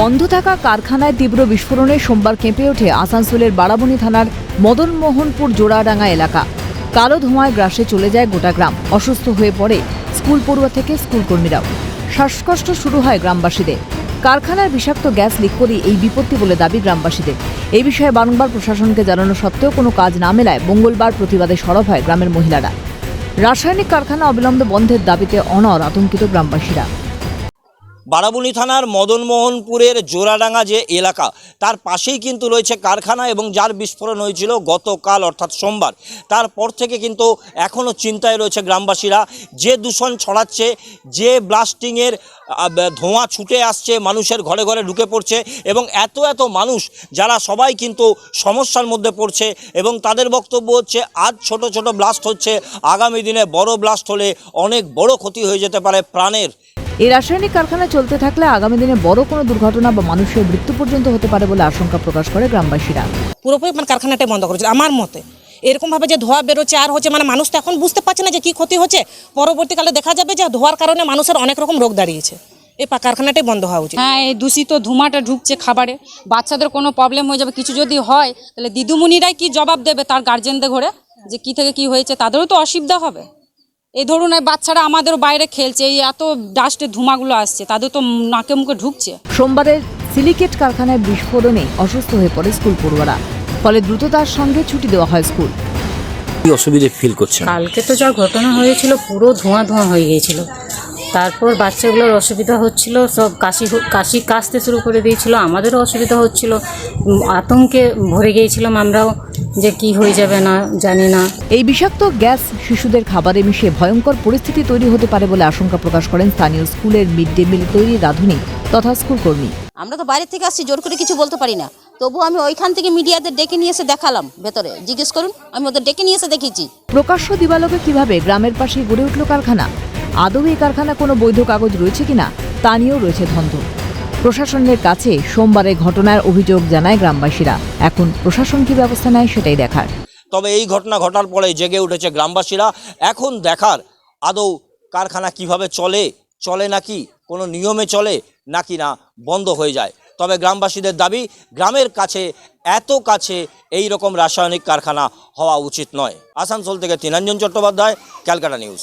বন্ধ থাকা কারখানায় তীব্র বিস্ফোরণে সোমবার কেঁপে ওঠে আসানসোলের বারাবণী থানার মদনমোহনপুর জোড়াডাঙ্গা এলাকা। কালো ধোঁয়ায় গ্রাসে চলে যায় গোটা গ্রাম। অসুস্থ হয়ে পড়ে স্কুল পড়ুয়া থেকে স্কুল কর্মীরাও। শ্বাসকষ্ট শুরু হয় গ্রামবাসীদের। কারখানার বিষাক্ত গ্যাস লিক করে এই বিপত্তি বলে দাবি গ্রামবাসীদের। এই বিষয়ে বারংবার প্রশাসনকে জানানো সত্ত্বেও কোনো কাজ না মেলায় মঙ্গলবার প্রতিবাদে সরব হয় গ্রামের মহিলারা। রাসায়নিক কারখানা অবিলম্বে বন্ধের দাবিতে অনর আতঙ্কিত গ্রামবাসীরা। বারাবণী থানার মদনমোহনপুরের জোড়াডাঙ্গা যে এলাকা, তার পাশেই কিন্তু রয়েছে কারখানা এবং যার বিস্ফোরণ হয়েছিল গতকাল অর্থাৎ সোমবার। তারপর থেকে কিন্তু এখনও চিন্তায় রয়েছে গ্রামবাসীরা, যে দূষণ ছড়াচ্ছে, যে ব্লাস্টিংয়ের ধোঁয়া ছুটে আসছে, মানুষের ঘরে ঘরে ঢুকে পড়ছে এবং এত এত মানুষ যারা সবাই কিন্তু সমস্যার মধ্যে পড়ছে এবং তাদের বক্তব্য হচ্ছে, আজ ছোট ছোট ব্লাস্ট হচ্ছে, আগামী দিনে বড় ব্লাস্ট হলে অনেক বড় ক্ষতি হয়ে যেতে পারে প্রাণের। এই রাসায়নিক কারখানা চলতে থাকলে আগামী দিনে বড় কোনো দুর্ঘটনা বা মানুষের মৃত্যু পর্যন্ত হতে পারে বলে আশঙ্কা প্রকাশ করে গ্রামবাসীরা। পুরোপুরি মানে কারখানাটাই বন্ধ করেছিল আমার মতে। এরকমভাবে যে ধোঁয়া বেরোচ্ছে আর হচ্ছে মানে মানুষ তো এখন বুঝতে পারছে না যে কী ক্ষতি হচ্ছে। পরবর্তীকালে দেখা যাবে যে ধোঁয়ার কারণে মানুষের অনেক রকম রোগ দাঁড়িয়েছে। এই পা- কারখানাটাই বন্ধ হওয়া উচিত। হ্যাঁ এই দূষিত ধুমাটা ঢুকছে খাবারে। বাচ্চাদের কোনো প্রবলেম হয়ে যাবে। কিছু যদি হয় তাহলে দিদিমণিরাই কি জবাব দেবে তার গার্জেনদের ঘরে? যে কি থেকে কি হয়েছে তাদেরও তো অসুবিধা হবে। এই ধরুন এই বাচ্চারা আমাদের বাইরে খেলছে এই এত ডাস্টের ধুমাগুলো আসছে তাদের তো নাকে মুখে ঢুকছে। সোমবারের সিলিকেট কারখানায় বিস্ফোরণে অসুস্থ হয়ে পড়ে স্কুল পড়ুয়ারা ফলে দ্রুততার সঙ্গে ছুটি দেওয়া হয় স্কুল। অসুবিধে ফিল করছেন? কালকে তো যা ঘটনা হয়েছিল পুরো ধোঁয়া ধোঁয়া হয়ে গিয়েছিল। তারপর বাচ্চাগুলোর অসুবিধা হচ্ছিল সব কাশি কাশি কাশতে শুরু করে দিয়েছিল আমাদেরও অসুবিধা হচ্ছিল আতঙ্কে ভরে গিয়েছিলাম আমরাও। যে কি হয়ে যাবে না জানি না। এই বিষাক্ত গ্যাস শিশুদের খাবারে মিশে ভয়ঙ্কর পরিস্থিতি তৈরি হতে পারে বলে আশঙ্কা প্রকাশ করেন স্থানীয় স্কুলের মিড ডে মিল তৈরি রাঁধুনি তথা স্কুল কর্মী। আমরা তো বাইরে থেকে আসছি জোর করে কিছু বলতে পারি না। তবু আমি ওইখান থেকে মিডিয়াদের ডেকে নিয়ে এসে দেখালাম। ভেতরে জিজ্ঞেস করুন আমি ওদের ডেকে নিয়ে এসে দেখেছি। প্রকাশ্য দিবালোকে কীভাবে গ্রামের পাশে গড়ে উঠল কারখানা? আদৌ এই কারখানা কোনো বৈধ কাগজ রয়েছে কিনা? তা নিয়েও রয়েছে ধন্ধ। প্রশাসনের কাছে সোমবারে ঘটনার অভিযোগ জানায় গ্রামবাসীরা। এখন প্রশাসন কি ব্যবস্থা নেয় সেটাই দেখার। তবে এই ঘটনা ঘটার পরে জেগে উঠেছে গ্রামবাসীরা। এখন দেখার আদৌ কারখানা কীভাবে চলে চলে নাকি, কোনো নিয়মে চলে নাকি না বন্ধ হয়ে যায়। তবে গ্রামবাসীদের দাবি, গ্রামের কাছে, এত কাছে এই রকম রাসায়নিক কারখানা হওয়া উচিত নয়। আসানসোল থেকে তিনাঞ্জন চট্টোপাধ্যায়, ক্যালকাটা নিউজ।